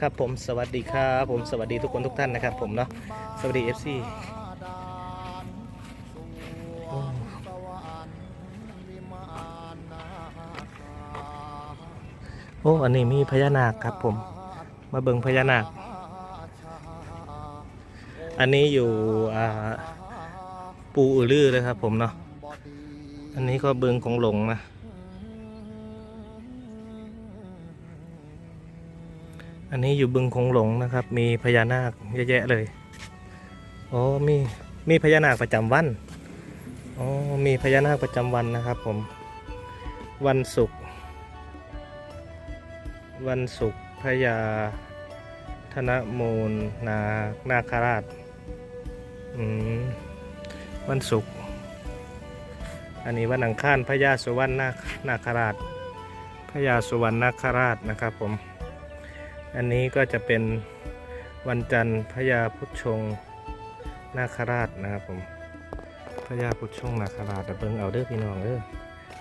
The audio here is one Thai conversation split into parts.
ครับผมสวัสดีครับผมสวัสดีทุกคนทุกท่านนะครับ ผมเนาะสวัสดี FC โอ้โอ้อันนี้มีพญานาคครับ ผม มาเบิงพญานาค อันนี้อยู่ปูอือลือเลยครับ ผมเนาะอันนี้ก็เบิงของหลงนะ อันนี้อยู่บึงคงหลงนะครับ มีพญานาคเยอะแยะเลยโอ้มีมีพญานาคประจำวันอ๋อมีพญานาคประจำวันนะครับ ผม วันศุกร์วันศุกร์พญาธนมูลนานาคราชอืมวันศุกร์อันนี้วันอังคารพญาสุวรรณนานาคราชพญาสุวรรณนาคราชนะครับผม อันนี้ก็จะเป็นวันจันทร์พญาพุทธชงนาคราชนะครับผมพญาพุทธชงนาคราชแต่เบิ่งเอาเด้อพี่น้องเด้อ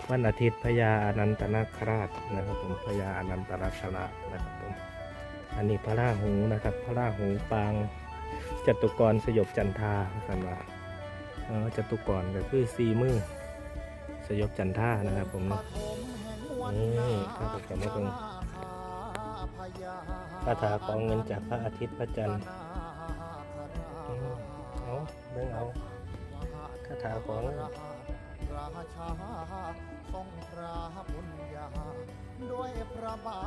วันอาทิตย์พญาอนันตนาคราชนะครับผมพญาอนันตนาคราชนะครับผมอันนี้พระราหูนะครับ พระราหูปางจตุกรสยบจันทรากันว่าเออจตุกรก็คือสีมือสยบจันทรานะครับผมเนาะนี่ครับผมจะมาเบิ่ง คาถาของเงินจากพระอาทิตย์พระจันทร์เอาเบิ่งเอาคาถาของราชาทรงพระบุญญาด้วยพระบา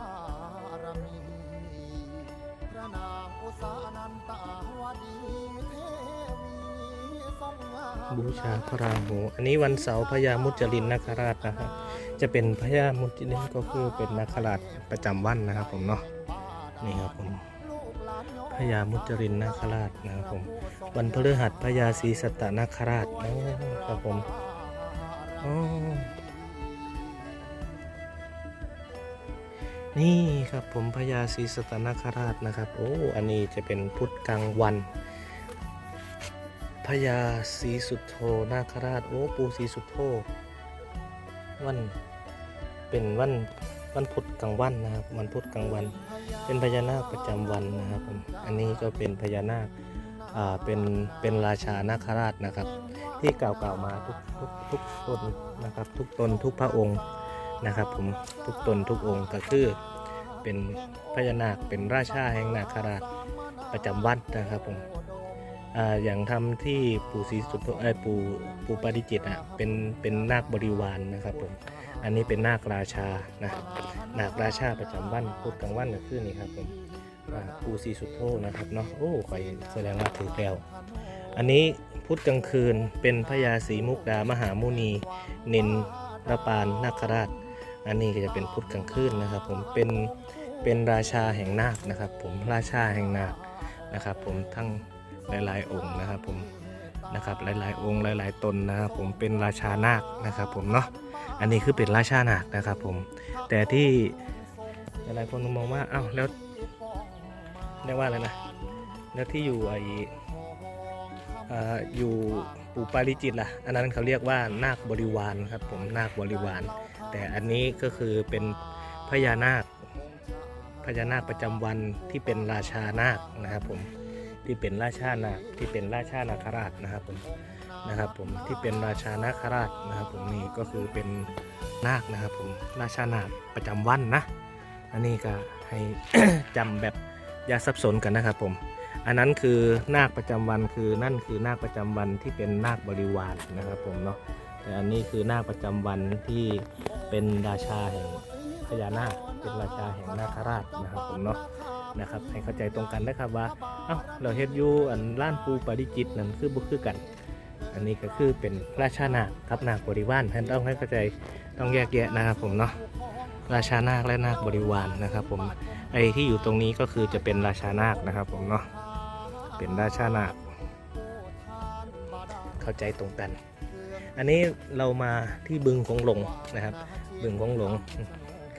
รมี พระนางอุสานันตาวดี บูชาพระราหูอันนี้วันเสาร์พญามุจลินนาคราชนะครับ จะเป็นพญามุจลินก็คือเป็นนาคราชประจำวันนะครับผมเนาะนี่ครับผมพญามุจลินนาคราชนะครับผม วันพฤหัสพญาศรีสัตตนาคราชอ๋อครับผมอ๋อนี่ครับผมพญาศรีสัตนาคราชนะครับ โอ้ อันนี้จะเป็นพุทธกลางวัน ญาศรีสุโธนาคราชโอ้ปูศรีสุโธวันเป็นวันวันพุธกลางวันนะครับวันพุธกลางวัน เป็นพญานาคประจำวันนะครับผมอันนี้ก็เป็นพญานาคอ่าเป็นเป็นราชานาคราชนะครับ ที่กล่าวกล่าวมาทุกทุกทุกตนนะครับ ทุกตนทุกพระองค์นะครับผมทุกตนทุกองค์ก็คือเป็นพญานาคเป็นราชาแห่งนาคราชประจำวันนะครับผม อย่างทำที่ปู่ศรีสุโธเอ้ปู่ปู่ปาริจิตอะเป็นเป็นนาคบริวารนนะครับผมอันนี้เป็นนาคราชานะนาคราชาประจำวันพุธกลางวันก็คือนี่ครับผมอ่าปูสีสุดโทนะครับเนาะโอ้ข่อยแสดงว่าถือแล้วอันนี้พุธกลางคืนเป็นพญาศรีมุกดามหามุนี นินรปานนาคราช อันนี้ก็จะเป็นพุธกลางคืนนะครับผมเป็นเป็นราชาแห่งนาคนะครับผมราชาแห่งนาคนะครับผมทั้ง หลาย ๆ องค์นะครับผมนะครับหลาย ๆ องค์หลาย ๆ ตนนะครับผมเป็นราชานาคนะครับผมเนาะอันนี้คือเป็นราชานาคนะครับผมแต่ที่หลายๆคนมองว่าอ้าวแล้วเรียกว่าอะไรนะแล้วที่อยู่ไออ่ออยู่ปู่ปาริจิตล่ะ อันนั้นเขาเรียกว่านาคบริวารครับผมนาคบริวาร แต่อันนี้ก็คือเป็นพญานาคพญานาคประจำวันที่เป็นราชานาคนะครับผม ที่เป็นราชานาที่เป็นราชานาคราชนะครับผมนะครับผมที่เป็นราชานาคราชนะครับ ผมนี่ก็คือเป็นนาคนะครับ ผมราชานาคประจำวันนะ อันนี้ก็ให้จำแบบอย่าสับสนกันนะครับผม อันนั้นคือนาคประจำวันคือนั่นคือนาคประจำวันที่เป็นนาคบริวารนะครับ ผมเนาะแต่อันนี้คือนาคประจำวันที่เป็นราชาแห่งพญานาคเป็นราชาแห่งนาคราชนะครับผมเนาะ นะครับให้เข้าใจตรงกันนะครับว่าเอ้าเราเฮ็ดอยู่อันล้านปูปาริจิตนั่นคือบุคือกัน อันนี้ก็คือเป็นราชานาคครับนาคบริวารท่านต้องให้เข้าใจต้องแยกแยะนะครับผมเนาะราชานาคและนาคบริวารนะครับ ผมไอ้ที่อยู่ตรงนี้ก็คือจะเป็นราชานาคนะครับ ผมเนาะเป็นราชานาคเข้าใจตรงกัน อันนี้เรามาที่บึงของหลงนะครับ บึงของหลง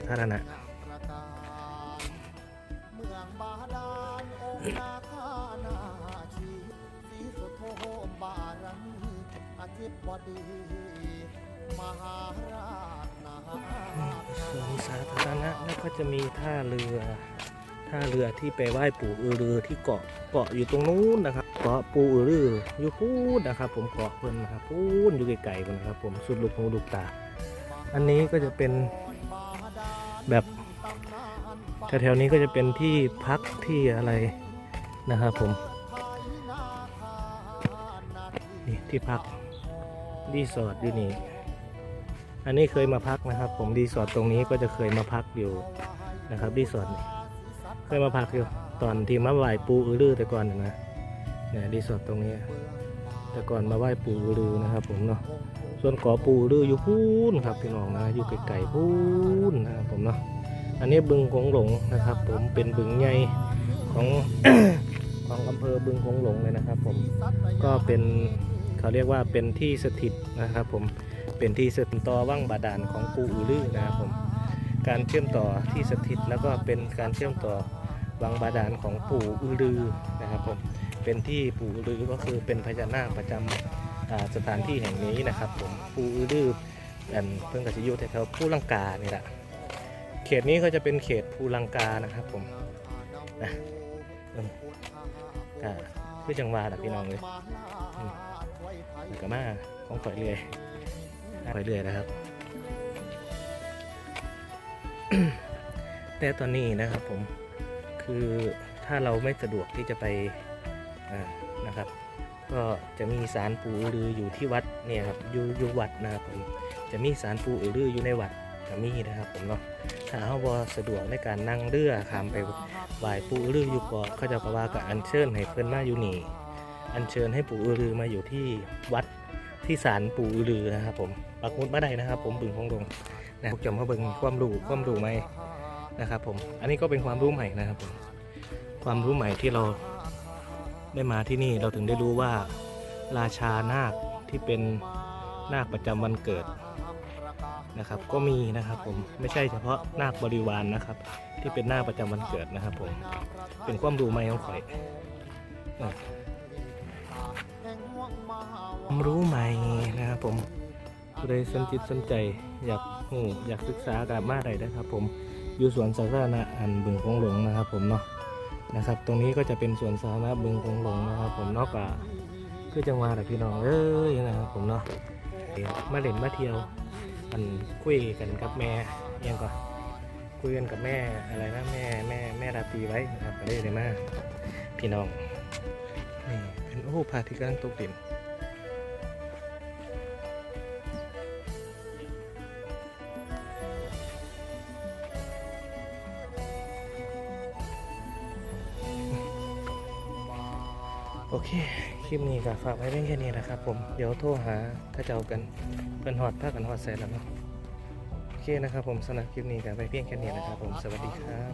ท่านนะ ลองค์นาคานาชีสีสุโธบารมีอธิบดีมหาราชนาสวนสาธารณะแล้วก็จะมีท่าเรือท่าเรือที่ไปไหว้ปู่อือรือที่เกาะเกาะอยู่ตรงนู้นนะครับเกาะปู่อือรืออยู่พูนนะครับ ผมเกาะเพิ่นนะครับพูนอยู่ไกลๆพุ่นนะครับ ผมสุดลูกหูลูกตา อันนี้ก็จะเป็นแบบแถวๆนี้ก็จะเป็นที่พักที่อะไร นะครับผม นี่ที่พักรีสอร์ทอยู่นี่ อันนี้เคยมาพักนะครับ ผมรีสอร์ทตรงนี้ก็จะเคยมาพักอยู่นะครับรีสอร์ทนี่เคยมาพักอยู่ตอนที่มาไหว้ปูอือรือแต่ก่อนนะเนี่ยรีสอร์ทตรงนี้แต่ก่อนมาไหว้ปูอือรือนะครับ ผมเนาะส่วนเกาะปูอือรืออยู่พูนครับพี่น้องนะอยู่ไกลๆพูนนะครับผมเนาะอันนี้บึงคงหลงนะครับ ผมเป็นบึงใหญ่ ของของอำเภอบึงคงหลงเลยนะครับ ผมก็เป็นเขาเรียกว่าเป็นที่สถิตนะครับ ผมเป็นที่สถิตต่อว่างบาดาลของปูอือลือนะครับผมการเชื่อมต่อที่สถิตแล้วก็เป็นการเชื่อมต่อวังบาดาลของปู่อือลือนะครับผมเป็นที่ปู่อือลือก็คือเป็นพญานาคประจำอ่าสถานที่แห่งนี้นะครับ ผมปู่อือลืออันเพิ่งกับจะอยู่แถวๆภูลังกานี่แหละเขตนี้ก็จะเป็นเขตภูลังกานะครับผมนะ เอิ่มก็คือจังหวะนะพี่น้องเลยอืมแล้วก็มาของข่อยเรื่อยไปเรื่อยนะครับ แต่ตอนนี้นะครับผมคือถ้าเราไม่สะดวกที่จะไปนะครับ ก็จะมีสารปูอือรืออยู่ที่วัดเนี่ยครับอยู่อยู่วัดนะครับผมจะมีสารปูอือรืออยู่ในวัดก็มีนะครับผมเนาะถ้าเขาบอสะดวกในการนั่งเรือข้ามไป ไหว้ปูอือรืออยู่กาะเขาเจะกว่ากับอัญเชิญให้เพื่นมาอยู่นี่อัญเชิญให้ปู่อือรือมาอยู่ที่วัดที่ศาลปู่อือรือนะครับ ผมปักหมุดมาได้นะครับ ผมบึงของดงนะพวกจำเขาเบิงความรู้ความรู้ใหม่นะครับ ผม อันนี้ก็เป็นความรู้ใหม่นะครับผมความรู้ใหม่ที่เราได้มาที่นี่เราถึงได้รู้ว่า ราชานาคที่เป็นนาคประจำวันเกิดนะครับ ก็มีนะครับ ผมไม่ใช่เฉพาะนาคบริวารนนะครับ ที่เป็นหน้าประจำวันเกิดนะครับผม เป็นความรู้ใหม่ของข่อยความรู้ใหม่นะครับผมผู้ใดสนจิตสนใจอยากหูอยากศึกษากับมาได้นะครับ ผมอยู่สวนสาธารณะอันบึงคงหลงนะครับ ผมเนาะนะครับ ตรงนี้ก็จะเป็นสวนสาธารณะบึงคงหลงนะครับ ผมนอกจากคือจังหวัดพี่น้องเอ้ยนะครับ ผมเนาะมาเล่นมาเที่ยวอันคุยกันกับแม่อิหยังก่อน คุยกันกับแม่อะไรนะแม่แม่แม่ราตรีไว้นะครับก็ได้เลยมาพี่น้องนี่เป็นโอ้พระอาทิตย์กำลังตกดินโอเค คลิปนี้ก็ฝากไว้เพียงแค่นี้นะครับผม เดี๋ยวโทรหาถ้าเจ้ากันเพิ่นฮอดพากันฮอดใส่แล้วเนาะ เคนะครับผมสำหรับคลิปนี้ก็ไปเพียงแค่นี้นะครับผมสวัสดีครับ